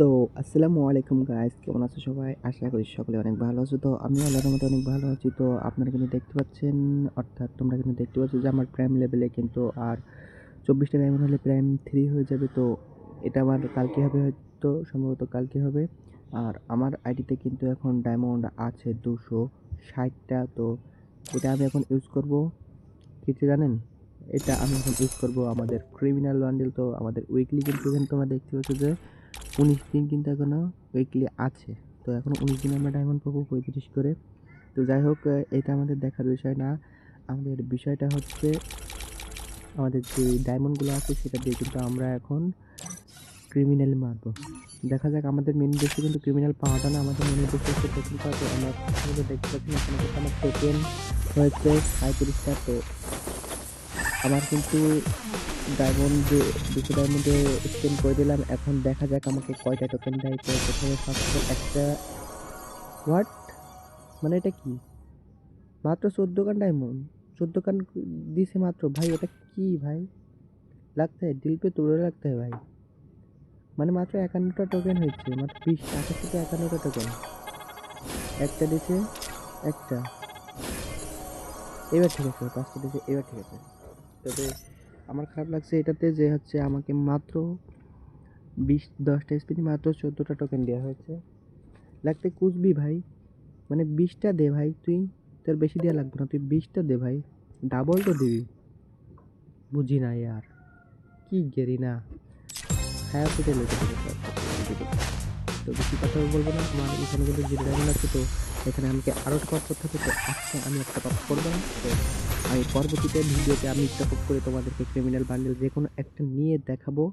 তো আসসালামু আলাইকুম গাইস কেমন আছো সবাই? আশা করি সকলে অনেক ভালো আছো। তো আমি আল্লাহর মতো অনেক ভালো আছি। তো আপনারা কিন্তু দেখতে পাচ্ছেন, অর্থাৎ তোমরা কিন্তু দেখতে পাচ্ছ যে আমার প্রাইম লেভেলে কিন্তু আর চব্বিশটা ডায়মন্ড হলে প্রাইম থ্রি হয়ে যাবে। তো এটা আমার কালকে হবে হয়তো? সম্ভবত কালকে হবে? আর আমার আইডিতে কিন্তু এখন ডায়মন্ড আছে দুশো ষাটটা। তো এটা আমি এখন ইউজ করব। কিছু জানেন? এটা আমি এখন ইউজ করব আমাদের ক্রিমিনাল বান্ডেল তো আমাদের উইকলি কিন্তু তোমরা দেখতে পাচ্ছ যে উনিশ দিন কিন্তু এখনও উইকলি আছে। তো এখন উনিশ দিন আমরা ডায়মন্ড পাবো পঁয়ত্রিশ করে। তো যাই হোক এটা আমাদের দেখার বিষয় না। আমাদের বিষয়টা হচ্ছে আমাদের যে ডায়মন্ডগুলো আছে সেটা দিয়ে কিন্তু আমরা এখন ক্রিমিনাল মারবো। দেখা যাক আমাদের মেন দেশে কিন্তু ক্রিমিনাল পাওয়াটা না। আমাদের মেন দেশে হচ্ছে টোকেন পাওয়া। তো আমরা দেখতে পাচ্ছি এখানে কিন্তু আমার টোকেন হয়েছে সাঁত্রিশটা তো আমার কিন্তু ডায়মন্ডে দুশো ডায়মন্ডে স্পেন্ড করে দিলাম, এখন দেখা যাক আমাকে কয়টা টোকেন দেয়। তো প্রথমে ফার্স্ট একটা হোয়াট মানে এটা কি? মাত্র চোদ্দ কান ডায়মন্ড চোদ্দ কান দিছে মাত্র? ভাই এটা কি ভাই? লাগতে হয় দিল পে তোড়ে লাগতে হয় ভাই। মানে মাত্র একান্নটা টোকেন হয়েছে, মাত্র বিশ, আঠাশ থেকে একান্নটা টোকেন একটা দিছে, একটা। এবার ঠিক আছে, পাঁচটা দিছে, এবার ঠিক আছে। তবে আমার খারাপ লাগছে এটাতে যে হচ্ছে আমাকে মাত্র বিশ, দশটা স্পিনে মাত্র চোদ্দোটা টোকেন দেওয়া হয়েছে। লাগতে কুচবি ভাই। মানে বিশটা দে ভাই, তুই তোর বেশি দেওয়া লাগবে না, তুই বিশটা দে ভাই। ডাবল তো দিবি। বুঝি না ইয়ার। কি গেরি না হ্যাঁ সেটা লেগে তো বেশি কথা বলব না। আমার এখানে কিন্তু যে ডায়মন্ড আছে, তো এখানে আমাকে আরও টপ করতে হবে তো আজকে আমি একটা টপ করব না। তো আমি পরবর্তীতে ভিডিওতে আমি টপ করে তোমাদেরকে ক্রিমিনাল বান্ডেল যে কোনো একটা নিয়ে দেখাবো।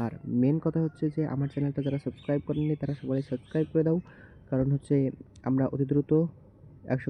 আর মেন কথা হচ্ছে যে, আমার চ্যানেলটা যারা সাবস্ক্রাইব করেননি, তারা সবাই সাবস্ক্রাইব করে দাও। কারণ হচ্ছে আমরা অতি দ্রুত একশো